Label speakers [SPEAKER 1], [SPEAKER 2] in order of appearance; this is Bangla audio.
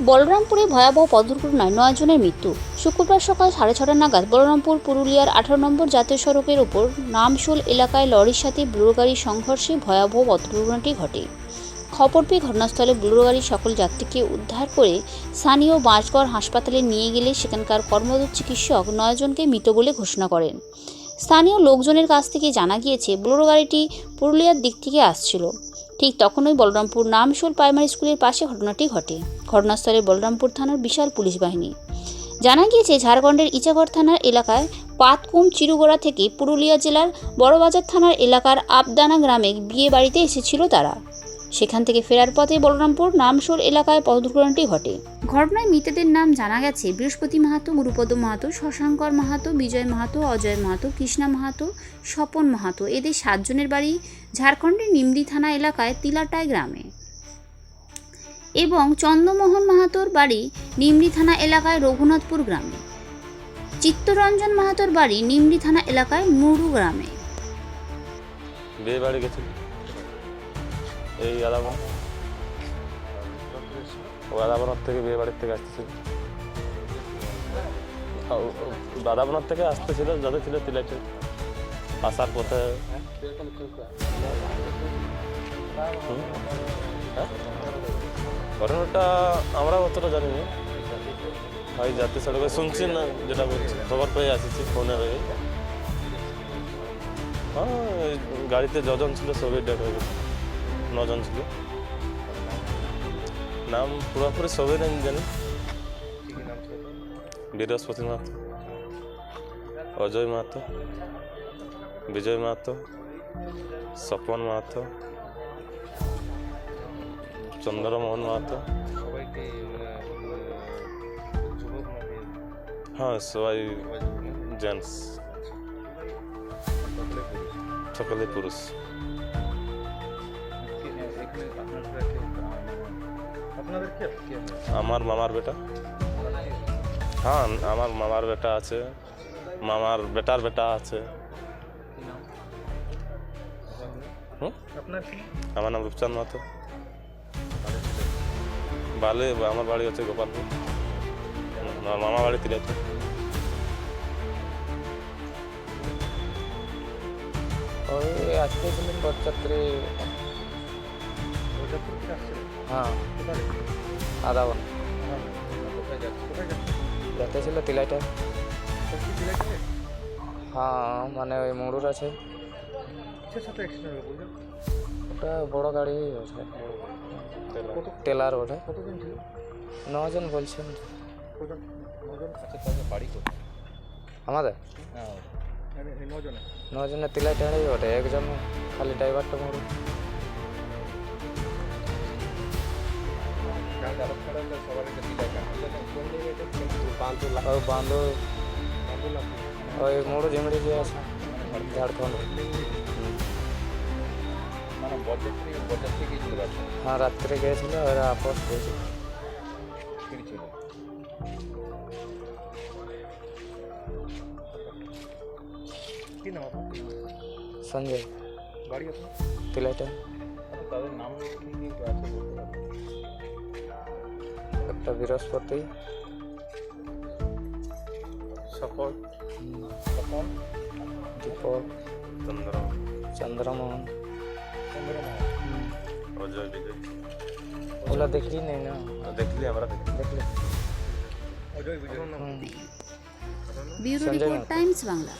[SPEAKER 1] বলরামপুরে ভয়াবহ পথ দুর্ঘটনায় নয় জনের মৃত্যু। শুক্রবার সকাল সাড়ে ছটা নাগাদ বলরামপুর পুরুলিয়ার আঠারো নম্বর জাতীয় সড়কের উপর নামশোল এলাকায় লরির সাথে বুলোরো গাড়ির সংঘর্ষে ভয়াবহ পথ দুর্ঘটনাটি ঘটে। খবর পেয়ে ঘটনাস্থলে বুলোরো গাড়ির সকল যাত্রীকে উদ্ধার করে স্থানীয় বাঁশগড় হাসপাতালে নিয়ে গেলে সেখানকার কর্মরত চিকিৎসক নয়জনকে মৃত বলে ঘোষণা করেন। স্থানীয় লোকজনের কাছ থেকে জানা গিয়েছে বুলোরো গাড়িটি পুরুলিয়ার দিক থেকে আসছিল। ঠিক তখনই বলরামপুর নামশোল প্রাইমারি স্কুলের পাশে ঘটনাটি ঘটে। ঘটনাস্থলে বলরামপুর থানার বিশাল পুলিশ বাহিনী। জানা গিয়েছে, ঝাড়খণ্ডের ইচাগড় থানার এলাকায় পাতকুম চিরুগোড়া থেকে পুরুলিয়া জেলার বড়বাজার থানার এলাকার আবদানা গ্রামে বিয়ে বাড়িতে এসেছিল তারা। সেখান থেকে ফেরার পথে বলরামপুর নামশোল এলাকায় পথ দুর্ঘটনাটি ঘটে। ঘটনায় মৃতদের নাম জানা গেছে। বৃহস্পতি মাহাতো, গুরুপদ মাহাতো, শশাঙ্কর মাহাতো, বিজয় মাহাতো, অজয় মাহাতো, কৃষ্ণা মাহাতো, স্বপন মাহাতো। এদের সাতজনের বাড়ি ঝাড়খণ্ডের নিমদি থানা এলাকায় তিলাটায় গ্রামে। এবং চন্দ্রমোহন মাহাতোর বাড়ি নিমরি থানা এলাকায় রঘুনাথপুর গ্রামে। চিত্তরঞ্জন মাহাতোর বাড়ি নিমরি থানা এলাকায় মুরু গ্রামে।
[SPEAKER 2] বিয়ে বাড়ি এই ও আদাবনার থেকে বিয়ে বাড়ির থেকে আসতেছিল। আদাবনার থেকে আসতেছিল যাদের ছিল তিলেটে আসার পথে হ্যাঁ? ঘটনাটা আমরা অতটা জানি না ভাই জাতীয় সড়কে শুনছি না, যেটা বলছি। খবর পেয়ে আসিছি ফোনে হয়ে হ্যাঁ গাড়িতে যজন ছিল, সবই ডেট হয়ে গেছে। নজন ছিল। নাম পুরোপুরি সবই নাম জানি বৃহস্পতি মাহাতো অজয় মাহাতো বিজয় মাহাতো স্বপন মাহাতো চন্দ্রমোহন মাহাতো হ্যাঁ সবাই জেন্টস
[SPEAKER 3] সকলে পুরুষ।
[SPEAKER 2] আমার মামার বেটা। হ্যাঁ আমার মামার বেটা আছে। মামার বেটার বেটা আছে। আমার নাম রূপচাঁদ মাহাতো। বালে আমার বাড়ি হচ্ছে গোপালপুর। আমার মামা বাড়ি তিলাতে
[SPEAKER 4] ওই আসতেছিলেন
[SPEAKER 3] থেকে আসছে?
[SPEAKER 4] হ্যাঁ আদাবন যাতে ছিল তিলাইটা। হ্যাঁ মানে ওই মুড়ুর আছে। ওটা বড় গাড়ি আছে। টেলার ওটা নজন বলছেন। আমাদের?
[SPEAKER 3] হ্যাঁ
[SPEAKER 4] নজনের তিলাইটাই ওটা একজন খালি ড্রাইভারটা মুড়ু রাত্রে গিয়েছিল ওরা আপস হয়েছে
[SPEAKER 3] ফিরছিল কি নাম আপনার
[SPEAKER 4] সঞ্জয়
[SPEAKER 3] বাড়ি আপনার
[SPEAKER 4] তিলাইটা
[SPEAKER 3] আচ্ছা তাদের নাম কি কি আছে বলতে পারবেন?
[SPEAKER 4] একটা বৃহস্পতি
[SPEAKER 3] সফল
[SPEAKER 4] হুম,
[SPEAKER 3] সফল
[SPEAKER 4] দীপক
[SPEAKER 2] চন্দ্র
[SPEAKER 4] চন্দ্রমোহন
[SPEAKER 3] চন্দ্রমোহন
[SPEAKER 4] হুম।
[SPEAKER 2] অজয় বিজয়
[SPEAKER 4] ওগুলা দেখি নেই না
[SPEAKER 2] দেখলি আমরা দেখলি
[SPEAKER 4] দেখলে
[SPEAKER 3] অজয় বিজয়
[SPEAKER 4] হুম
[SPEAKER 1] bureau
[SPEAKER 4] Sanjay
[SPEAKER 1] report
[SPEAKER 4] Mahato.
[SPEAKER 1] Times Bangla